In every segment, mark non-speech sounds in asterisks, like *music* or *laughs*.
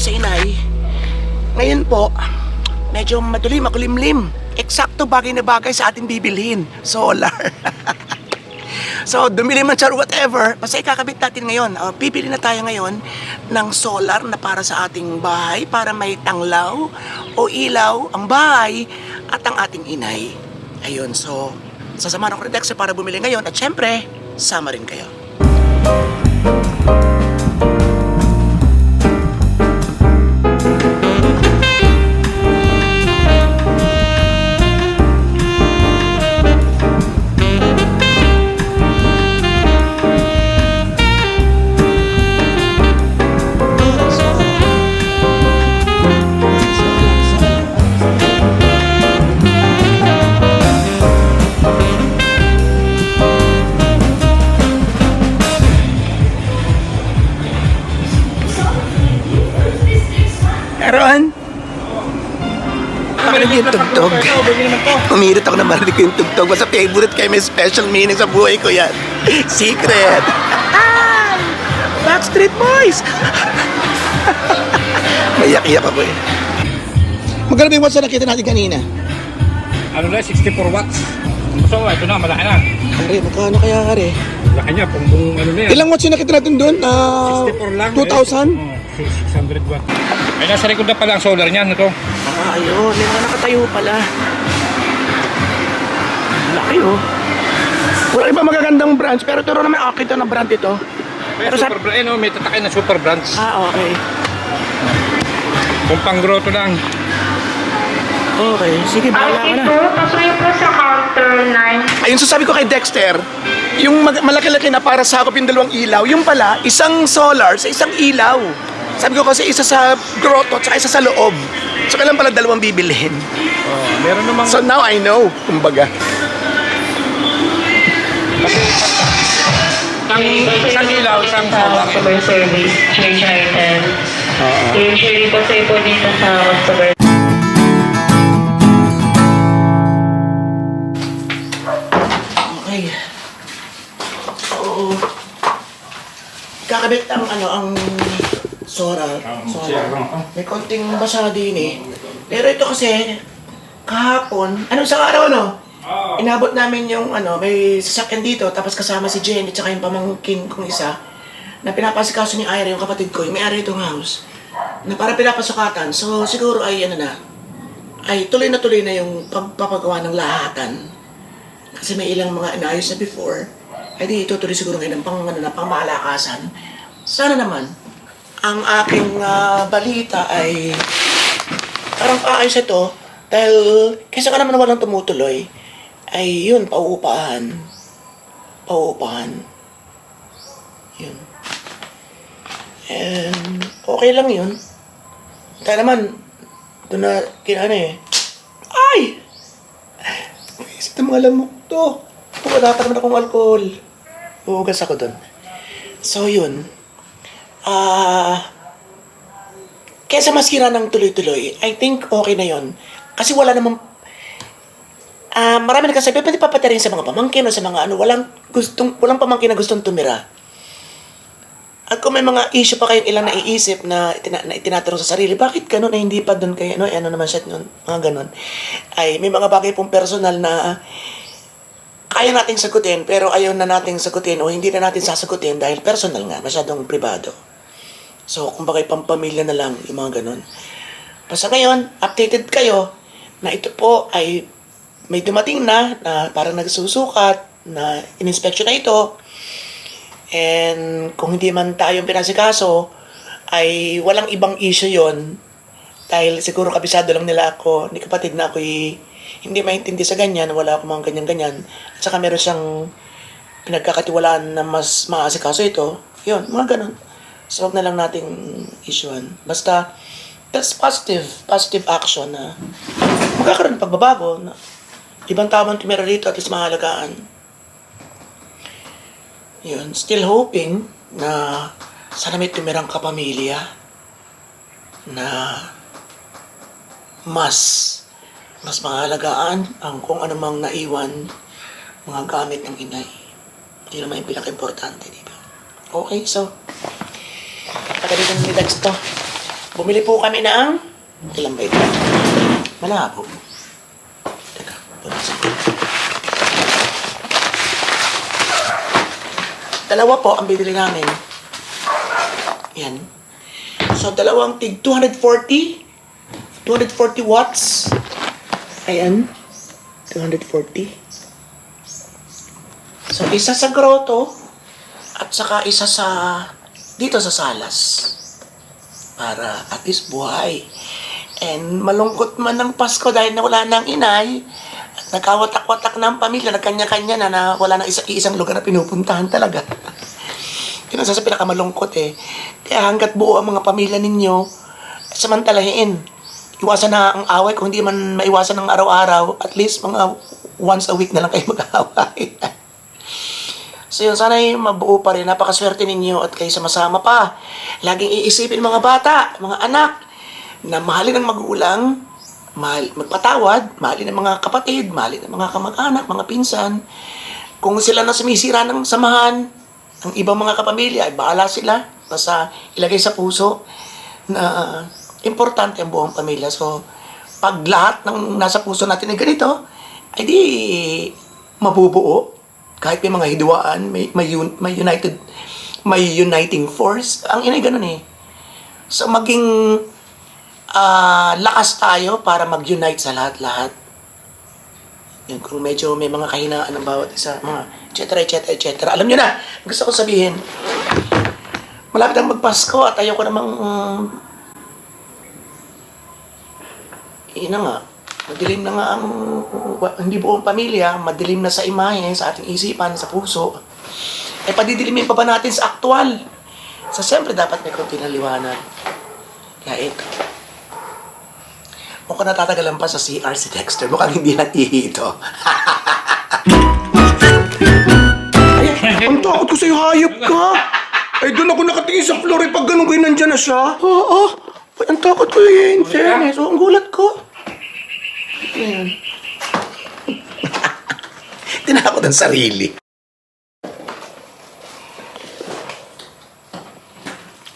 tayo sa inay. Ngayon po, medyo madilim, makulimlim. Eksakto bagay na bagay sa ating bibilhin. Solar. *laughs* so, dumili man or whatever, basta ikakabit natin ngayon. Uh, pipili na tayo ngayon ng solar na para sa ating bahay, para may tanglaw o ilaw ang bahay at ang ating inay. Ayun, so, sasamahan ako ni Dexter para bumili ngayon at syempre, sama rin kayo. Pakinig yung tugtog. Umirit ako na marinig ko yung tugtog. Basta favorite kayo, may special meaning sa buhay ko yan. *laughs* Secret. Ay! Backstreet Boys! Mayak-iyak ako eh. Magkano ba yung watts na nakita natin kanina? Ano na, 64 watts. So, ito na, malaki na. Are, magkano kaya are? Laki niya, pang buong ano na yan. Ilang watts yung nakita natin doon? Ah, 64 lang. 2,000? Oh, 600 watts. Ay, nasa likod na pala ang solar niyan. Ito. Ah, ayun. May mga nakatayo pala. Laki oh. Wala iba magagandang brands, pero turo naman okay to na brand ito. Pero Pero sa... super, eh, no, may tatakay na super brands. Ah, okay. Kung pang grotto lang. Okay, sige, bahala ka na. po, pasuyo po sa counter 9. Ayun, so sabi ko kay Dexter, yung malaki-laki na para sakop yung dalawang ilaw, yung pala, isang solar sa isang ilaw. Sabi ko kasi isa sa grotto at isa sa loob. So kailan pala dalawang bibilhin. Oh, meron namang... So now I know, kumbaga. isang, isang ilaw, isang solar. Customer service, change item. Usually po sa po dito sa customer Okay. Oo. Kakabit ang ano, ang solar. solar. May konting basa din eh. Pero ito kasi, kahapon, anong isang araw ano? Inabot namin yung ano, may sasakyan dito, tapos kasama si Jenny, tsaka yung pamangkin kong isa, na pinapasikaso ni Ira, yung kapatid ko, yung may-ari itong house, na para pinapasukatan. So, siguro ay ano na, ay tuloy na tuloy na yung pagpapagawa ng lahatan. Kasi may ilang mga inayos na before, ay di itutuloy siguro ngayon ng pang, ano, na, pang malakasan. Sana naman, ang aking ah, balita ay parang paayos ito dahil kaysa ka naman walang tumutuloy, ay yun, pauupahan. Pauupahan. Yun. And okay lang yun. Kaya naman, doon na, kinano eh. Ay! Isip ng mga lamok to. Wala pa naman akong alcohol. Huhugas ako doon. So, yun. Ah... kesa maskira ng tuloy-tuloy, I think okay na yon Kasi wala namang... Ah, marami na kasi pwede papatay rin sa mga pamangkin o sa mga ano, walang gustong walang pamangkin na gustong tumira. At kung may mga issue pa kayong ilang naiisip na, itina, na itinatanong sa sarili, bakit ganun ay hindi pa doon kayo, ano, ano naman siya nun, mga ganun. Ay, may mga bagay pong personal na kaya nating sagutin, pero ayaw na nating sagutin o hindi na natin sasagutin dahil personal nga, masyadong privado. So, kumbaga pampamilya na lang yung mga ganun. Basta ngayon, updated kayo na ito po ay may dumating na na parang nagsusukat na in-inspection na ito. And kung hindi man tayo pinasikaso, ay walang ibang issue yon dahil siguro kabisado lang nila ako, ni kapatid na ako'y hindi maintindihan sa ganyan, wala akong mga ganyan-ganyan. At saka meron siyang pinagkakatiwalaan na mas maasikaso ito. Yun, mga ganun. So, huwag na lang nating issuean. Basta, that's positive, positive action na magkakaroon ng pagbabago na ibang tao man tumira rito at least mahalagaan. Yun, still hoping na sana may tumirang kapamilya na mas mas mahalagaan ang kung anumang naiwan mga gamit ng inay. Hindi naman yung pinaka-importante, di ba? Okay, so, pagkalitan ni Dax to. Bumili po kami ng... Ilan ba ito? Malabo. Teka, ko. Dalawa po ang bibili namin. Yan. So, dalawang tig 240. 240 watts. Ayan. 240. So, isa sa grotto at saka isa sa dito sa salas. Para at least buhay. And malungkot man ng Pasko dahil nawala ng inay. At nagkawatak-watak na ang pamilya, nagkanya-kanya na na wala na isa, isang lugar na pinupuntahan talaga. *laughs* Yun ang sa pinakamalungkot eh. Kaya hanggat buo ang mga pamilya ninyo, samantalahin. Iwasan na ang away kung hindi man maiwasan ng araw-araw, at least mga once a week na lang kayo mag-away. *laughs* So yun, sana'y mabuo pa rin. Napakaswerte ninyo at kayo sama-sama pa. Laging iisipin mga bata, mga anak, na mahalin ng magulang, mahal, magpatawad, mahalin ng mga kapatid, mahalin ng mga kamag-anak, mga pinsan. Kung sila na sumisira ng samahan, ang ibang mga kapamilya, ay bahala sila. Basta ilagay sa puso na importante ang buong pamilya. So, pag lahat ng nasa puso natin ay ganito, ay di mabubuo kahit may mga hidwaan, may, may, may united, may uniting force. Ang inay ganun eh. So maging ah, lakas tayo para mag-unite sa lahat-lahat. Yun, kung medyo may mga kahinaan ng bawat isa, mga et cetera, et cetera, et cetera. Alam nyo na, gusto ko sabihin, malapit ang magpasko at ayoko namang, um, yun na nga, madilim na nga ang, hindi buong pamilya, madilim na sa imahe, sa ating isipan, sa puso. Eh, padidilimin pa ba natin sa aktual? Sa siyempre, dapat may konti ng liwanag. Kaya ito. Mukhang natatagalan pa sa CR si Dexter. Mukhang hindi natihi ito. Ay, ang takot ko sa'yo, hayop ka! Ay, doon ako nakatingin sa floor eh, pag ganun kayo nandyan na siya. Oo, Ay, ang takot ko eh, in fairness. Oo, ang gulat ko. *laughs* Ayan. Tinakot ang sarili.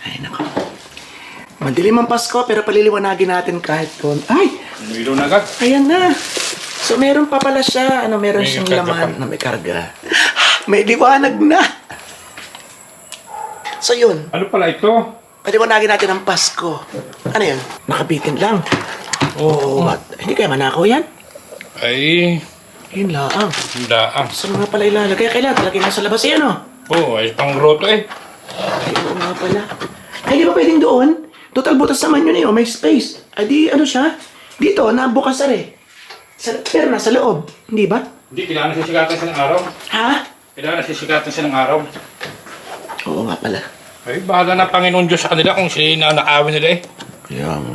Ay, nako. Madilim ang Pasko, pero paliliwanagin natin kahit kon. Ay! Umilo na agad. Ayan na. So, meron pa pala siya. Ano, meron May siyang karga laman pa. na may karga. *laughs* May liwanag na. So, yun. Ano pala ito? Paliwanagin natin ang Pasko. Ano yun? Nakabitin lang. Oo. What? Hindi kaya manakaw yan? Ay, Yun lang. daang. Saan nga pala ilalagay? Kailangan talagay na sa labas yan, oh. Oo, ay pang roto eh. Ay, oo nga pala. Ay, di ba pwedeng doon? Total butas naman yun eh, oh. May space. Ay, di, ano siya? Dito, nabukas na eh. Sa, pero nasa loob. Hindi ba? Hindi, kailangan sisigatan siya ng araw. Ha? Kailangan sisigatan siya ng araw. Oo nga pala. Ay, bahala na Panginoon Diyos sa kanila kung sila naawin nila eh. Kaya nga.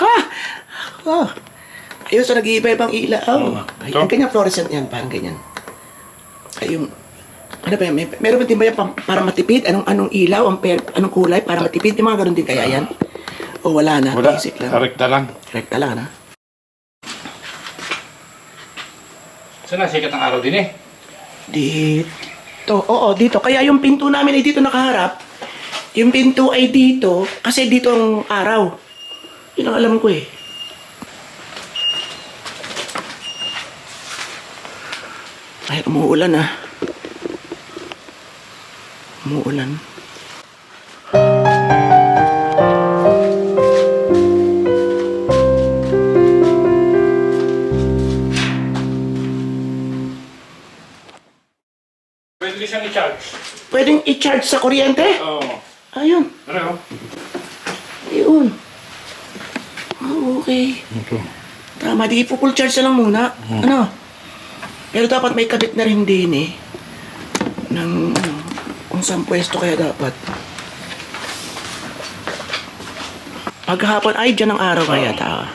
Ah! Oh. Ayun, so nag-iiba-ibang ilaw. Oh. Ay, Ito? yung ganyan fluorescent yan, parang ganyan. Ay, yung... Ano ba yan? May, meron ba din ba yan pang- para matipid? Anong anong ilaw? Ang per, anong kulay? Para matipid? Yung mga ganun din kaya yan? O wala na? Wala, Basic lang. karekta lang. Rekta lang, na? Saan nasikat ang araw din eh? Dito. Oo, dito. Kaya yung pinto namin ay dito nakaharap. Yung pinto ay dito kasi dito ang araw. Yun ang alam ko eh. Ay, umuulan ah. Umuulan. Pwede din siyang i-charge. Pwedeng i-charge sa kuryente? Oo. Ayun. Ano? Ayun. Ah, okay. Ito. Tama, di full charge na lang muna. Ano? Pero dapat may kabit na rin din eh. Ng, kung saan pwesto kaya dapat. Paghapon, ay, dyan ang araw kaya ta.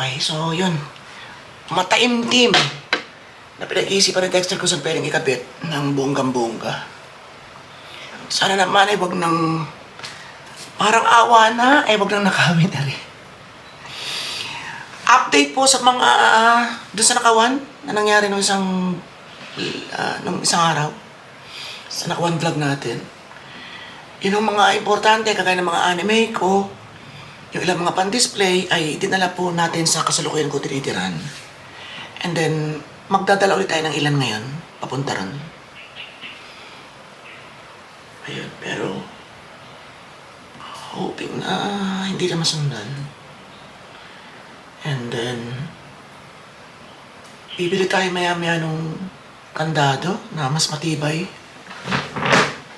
Okay, so yun. Mataimtim na pinag-iisipan ni Dexter kung saan pwedeng ikabit ng bonggang-bongga. Sana naman ay wag nang parang awa na, ay wag nang nakawin *laughs* na rin. Update po sa mga uh, doon sa nakawan na nangyari nung isang uh, nung isang araw sa nakawan vlog natin. Yun ang mga importante, kagaya ng mga anime ko, yung ilang mga pan-display ay dinala po natin sa kasalukuyan ko tinitiran. And then, magdadala ulit tayo ng ilan ngayon, papunta ron. Ayun, pero hoping na hindi na masundan. And then, bibili tayo maya-maya nung kandado na mas matibay.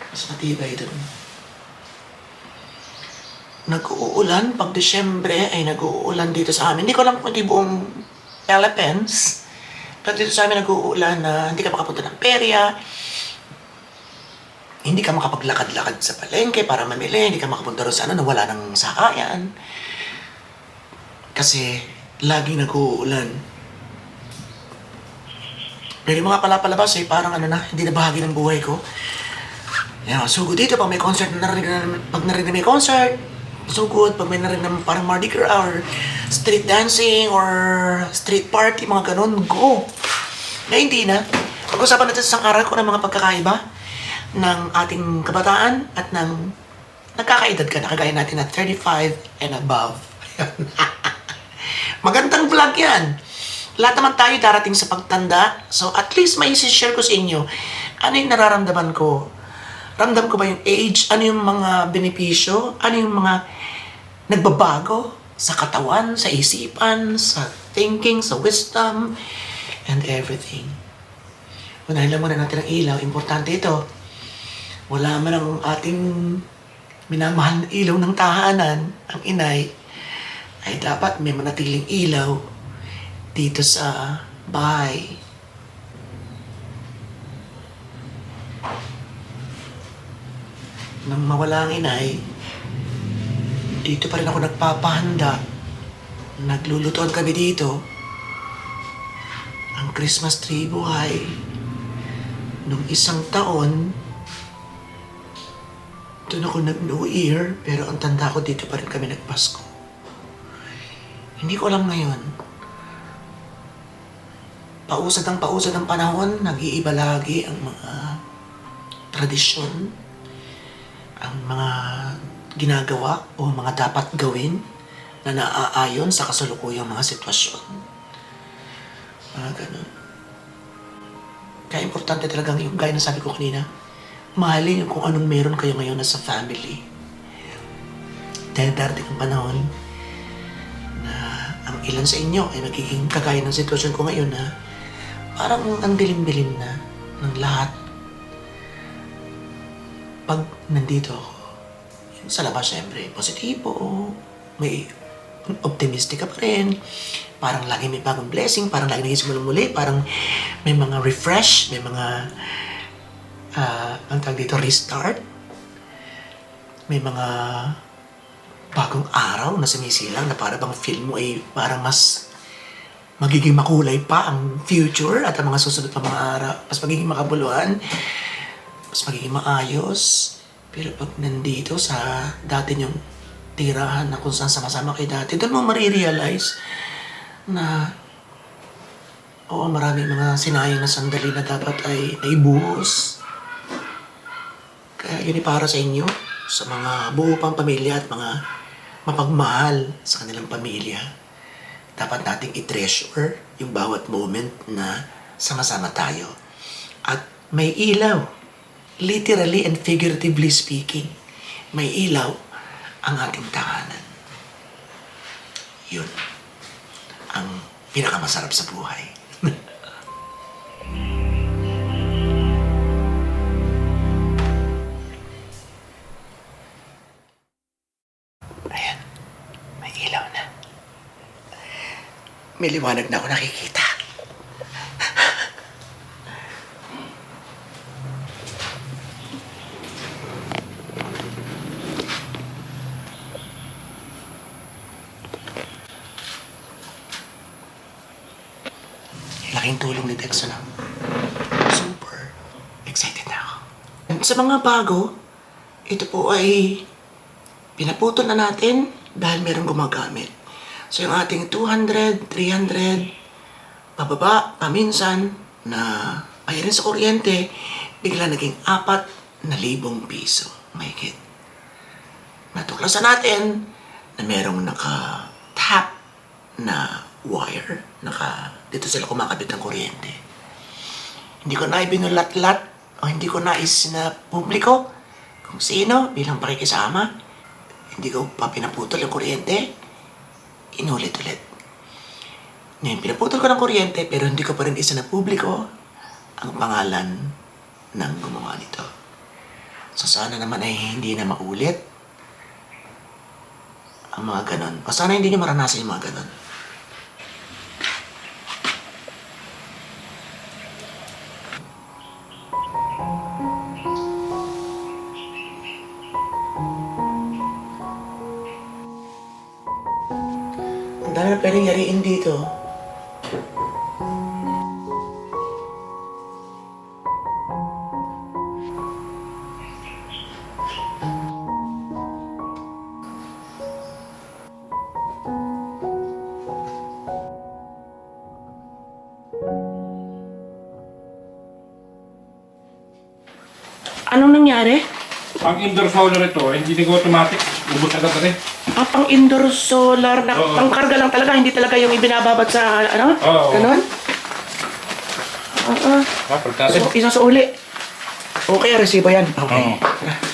Mas matibay dun. Nag-uulan. Pag Desyembre ay nag-uulan dito sa amin. Hindi ko alam kung di buong Philippines. Pero dito sa amin nag-uulan na hindi ka makapunta ng perya. Hindi ka makapaglakad-lakad sa palengke para mamili. Hindi ka makapunta rin sa ano na wala ng sakayan. Kasi laging nag-uulan. Pero yung mga palapalabas ay parang ano na, hindi na bahagi ng buhay ko. Yeah, so dito pag may concert na narinig na, pag narinig na may concert, so good. Pag may narinig na parang Mardi Gras or street dancing or street party, mga ganun, go. Na hindi na. Pag-usapan natin sa araw ko ng mga pagkakaiba ng ating kabataan at ng nagkakaedad ka na kagaya natin na 35 and above. *laughs* Magandang vlog yan. Lahat naman tayo darating sa pagtanda. So at least may share ko sa inyo. Ano yung nararamdaman ko? Ramdam ko ba yung age? Ano yung mga benepisyo? Ano yung mga nagbabago sa katawan, sa isipan, sa thinking, sa wisdom, and everything. Unahin lang muna natin ang ilaw. Importante ito. Wala man ang ating minamahal na ilaw ng tahanan, ang inay, ay dapat may manatiling ilaw dito sa bahay. Nang mawala ang inay, dito pa rin ako nagpapahanda. Naglulutuan kami dito. Ang Christmas tree buhay. Nung isang taon, doon ako nag-New Year, pero ang tanda ko dito pa rin kami nagpasko. Hindi ko alam ngayon. Pausad ang pausad ang panahon, nag-iiba lagi ang mga tradisyon, ang mga ginagawa o mga dapat gawin na naaayon sa kasalukuyang mga sitwasyon. Mga ganun. Kaya importante talagang yung gaya na sabi ko kanina, mahalin yung kung anong meron kayo ngayon na sa family. Dahil darating ang panahon na ang ilan sa inyo ay magiging kagaya ng sitwasyon ko ngayon na parang ang dilim-dilim na ng lahat. Pag nandito ako, sa labas syempre, positibo, may optimistic ka pa rin, parang lagi may bagong blessing, parang lagi nagising mo muli, parang may mga refresh, may mga ah ang tawag dito, restart. May mga bagong araw na sumisilang na para bang feel mo ay parang mas magiging makulay pa ang future at ang mga susunod pa mga araw. Mas magiging makabuluhan, mas magiging maayos. Pero pag nandito sa dati yung tirahan na kung saan sama-sama kayo dati, doon mo marirealize na oo, maraming mga sinayang na sandali na dapat ay naibuhos. Kaya yun para sa inyo, sa mga buo pang pamilya at mga mapagmahal sa kanilang pamilya. Dapat nating i-treasure yung bawat moment na sama-sama tayo. At may ilaw, literally and figuratively speaking, may ilaw ang ating tahanan. Yun ang pinakamasarap sa buhay. *laughs* Ayan. May ilaw na. May liwanag na ako nakikita. Malaking tulong ni Dex na. Super excited na ako. Sa mga bago, ito po ay pinaputol na natin dahil merong gumagamit. So yung ating 200, 300, pababa, paminsan, na bayarin sa kuryente, bigla naging apat na libong piso. Mahigit. Natuklasan natin na merong naka-tap na wire. Naka, dito sila kumakabit ng kuryente. Hindi ko na ibinulat-lat o hindi ko nais na publiko kung sino bilang pakikisama. Hindi ko pa pinaputol yung kuryente. Inulit ulit. Ngayon, pinaputol ko ng kuryente pero hindi ko pa rin isa na publiko ang pangalan ng gumawa nito. So sana naman ay hindi na maulit ang mga ganon. O sana hindi nyo maranasan yung mga ganon. Ang dami na pwedeng yariin dito. Anong nangyari? Ang indoor solar ito, hindi nag-automatic. Ubus agad rin. Ah, pang indoor solar na Oo. pang karga lang talaga, hindi talaga yung ibinababad sa ano? Oo. Ganon? Oo. Ah, pagkasi. So, isa sa uli. Okay, resibo yan. Okay. Oo.